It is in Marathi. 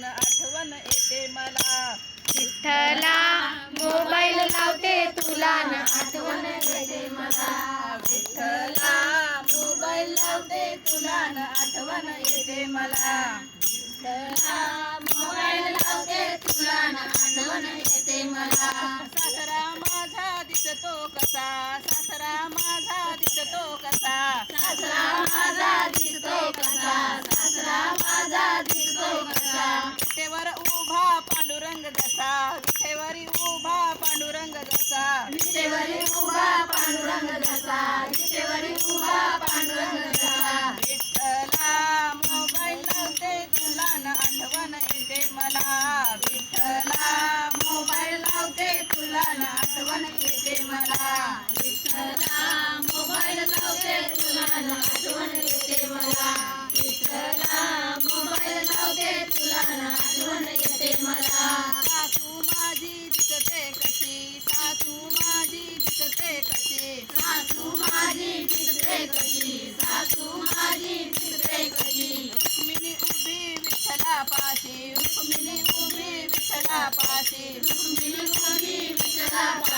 न आठवण येते मला. विठ्ठला मोबाईल लावते तुला न आठवण येते मला. विठ्ठला मोबाईल लावते तुला न आठवण येते मला. मोबाईल लावते तुला न आठवण येते मला. सासरा माझा दिसतो कसा? सासरा जसा. विठेवरी उभा पांडुरंग जसा. विटेवरी उभा पांडुरंग जसा. विटेवरी उभा पांडुरंग जसा. विठ्ठला मोबाईल लावते तुला न आठवण येते मला. विठ्ठला मोबाईल लावते तुला न पिसते दिसते कशी? सासू माझी पिसते कशी? सासू माझी पिसते कशी? रुक्मिणी उभी विठ्ठला पाशी रुक्मिणी उभी विठ्ठला पाशी रुक्मिणी उभी विठ्ठलापाशी. पाशी